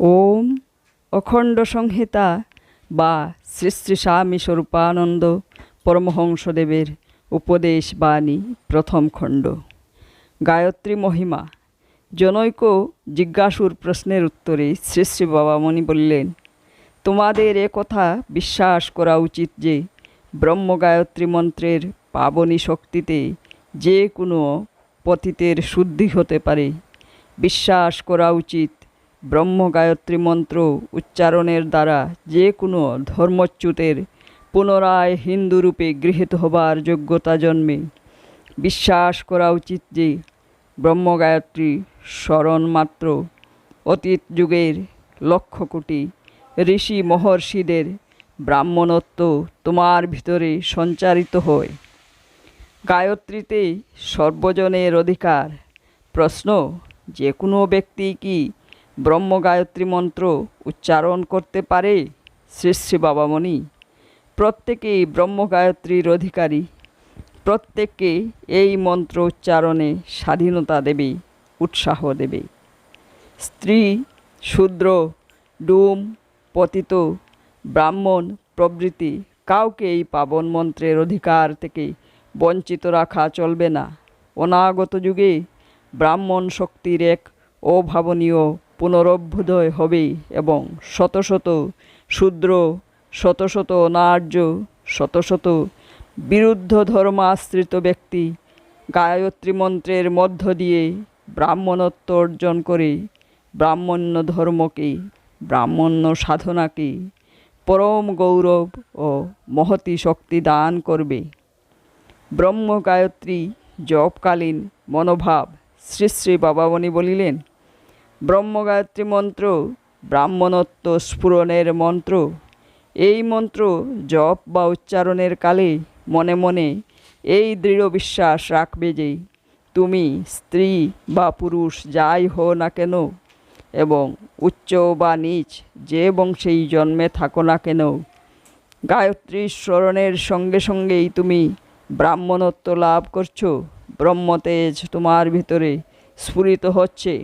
ওম অখণ্ড সংহিতা বা শ্রী শ্রী স্বামী স্বরূপানন্দ পরমহংসদেবের উপদেশ বাণী প্রথম খণ্ড। গায়ত্রী মহিমা, জনৈক জিজ্ঞাসুর প্রশ্নের উত্তরে শ্রী শ্রী বাবামণি বললেন, তোমাদের এ কথা বিশ্বাস করা উচিত যে ব্রহ্ম গায়ত্রী মন্ত্রের পাবনী শক্তিতে যে কোনো পতিতের শুদ্ধি হতে পারে। বিশ্বাস করা উচিত ব্রহ্ম গায়ত্রী মন্ত্র উচ্চারণের দ্বারা যে কোনো ধর্মচ্যুতের পুনরায় হিন্দুরূপে গৃহীত হবার যোগ্যতা জন্মে। বিশ্বাস করা উচিত যে ব্রহ্ম গায়ত্রী স্মরণ মাত্র। অতীত যুগের লক্ষ কোটি ঋষি মহর্ষিদের ব্রাহ্মণত্ব তোমার ভিতরে সঞ্চারিত হয়। গায়ত্রীতে সর্বজনের অধিকার। প্রশ্ন, যে কোনো ব্যক্তি কি ব্রহ্ম গায়ত্রী মন্ত্র উচ্চারণ করতে পারে শ্রী শ্রী বাবামণি। প্রত্যেকেই ব্রহ্ম গায়ত্রীর অধিকারী। প্রত্যেককে এই মন্ত্র উচ্চারণে স্বাধীনতা দেবে, উৎসাহ দেবে। স্ত্রী, শূদ্র, ডুম, পতিত, ব্রাহ্মণ, প্রভৃতি কাউকে এই পাবন মন্ত্রের অধিকার থেকে বঞ্চিত রাখা চলবে না। অনাগত যুগে ব্রাহ্মণ শক্তির এক অভাবনীয় পুনরভ্যুদয় হবে এবং শত শত শূদ্র, শত শত অনার্য, শত শত বিরুদ্ধ ধর্মাশ্রিত ব্যক্তি গায়ত্রী মন্ত্রের মধ্য দিয়ে ব্রাহ্মণত্ব অর্জন করে ব্রাহ্মণ্য ধর্মকে, ব্রাহ্মণ্য সাধনাকে পরম গৌরব ও মহতি শক্তি দান করবে। ব্রহ্ম গায়ত্রী জপকালীন মনোভাব শ্রী শ্রী বাবামণি বলিলেন ব্রহ্ম গায়ত্রী মন্ত্র, ব্রাহ্মণত্ব স্ফুরণের মন্ত্র। এই মন্ত্র জপ বা উচ্চারণের কালে মনে মনে এই দৃঢ় বিশ্বাস রাখবে যে, তুমি স্ত্রী বা পুরুষ যাই হো না কেন এবং উচ্চ বা নিচ যে বংশেই জন্মে থাকো না কেন, গায়ত্রী স্মরণের সঙ্গে সঙ্গেই তুমি ব্রাহ্মণত্ব লাভ করছ। ব্রহ্মতেজ তোমার ভিতরে স্ফুরিত হচ্ছে।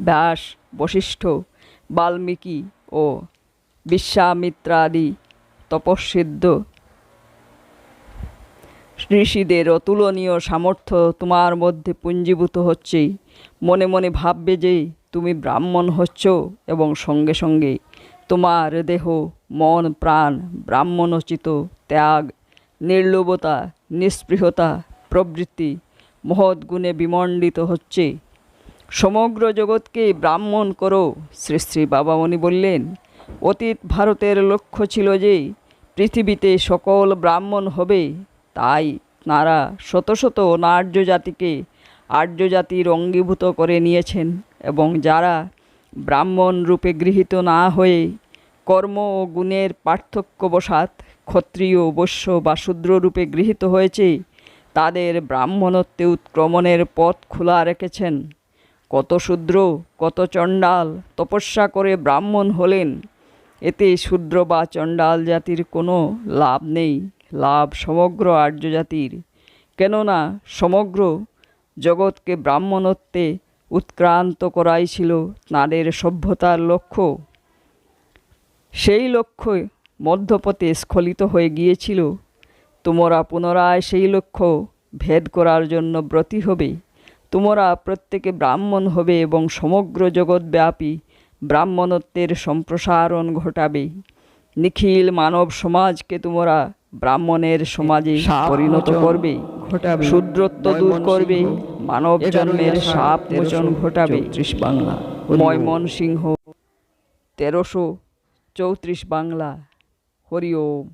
ব্যাস, বশিষ্ঠ, বাল্মীকি ও বিশ্বামিত্রাদি তপস্বিদ্ধ ঋষিদের অতুলনীয় সামর্থ্য তোমার মধ্যে পুঞ্জীভূত হচ্ছে মনে মনে ভাববে যে তুমি ব্রাহ্মণ হচ্ছ এবং সঙ্গে সঙ্গে তোমার দেহ, মন, প্রাণ, ব্রাহ্মণোচিত ত্যাগ, নির্লোভতা, নিস্পৃহতা, প্রবৃত্তি মহৎ গুণে বিমণ্ডিত হচ্ছে। সমগ্র জগৎকে ব্রাহ্মণ করো। শ্রী শ্রী বাবামণি বললেন, অতীত ভারতের লক্ষ্য ছিল যে পৃথিবীতে সকল ব্রাহ্মণ হবে। তাই তাঁরা শত শত নার্য জাতিকে আর্য জাতির অঙ্গীভূত করে নিয়েছেন এবং যারা ব্রাহ্মণ রূপে গৃহীত না হয়ে কর্ম ও গুণের পার্থক্যবশাৎ ক্ষত্রিয় বৈশ্য বা শূদ্র রূপে গৃহীত হয়েছে, তাদের ব্রাহ্মণত্বে উৎক্রমণের পথ খোলা রেখেছেন। কত শূদ্র, কত চণ্ডাল, তপস্যা করে ব্রাহ্মণ হলেন। এতে শূদ্র বা চণ্ডাল জাতির কোনো লাভ নেই, লাভ সমগ্র আর্য জাতির। কেননা সমগ্র জগৎকে ব্রাহ্মণত্বে উৎক্রান্ত করাই ছিল তাঁদের সভ্যতার লক্ষ্য। সেই লক্ষ্য মধ্যপথে স্খলিত হয়ে গিয়েছিল। তোমরা পুনরায় সেই লক্ষ্য ভেদ করার জন্য ব্রতী হবে। তোমরা প্রত্যেকে ব্রাহ্মণ হবে এবং সমগ্র জগৎব্যাপী ব্রাহ্মণত্বের সম্প্রসারণ ঘটাবে। নিখিল মানব সমাজকে তোমরা ব্রাহ্মণের সমাজে পরিণত করবে ঘটাবে। শূদ্রত্ব দূর করবে মানব জন্মের সাপ মোচন ঘটাবে। বাংলা। ময়মন সিংহ তেরোশো চৌত্রিশ বাংলা। হরি ওম।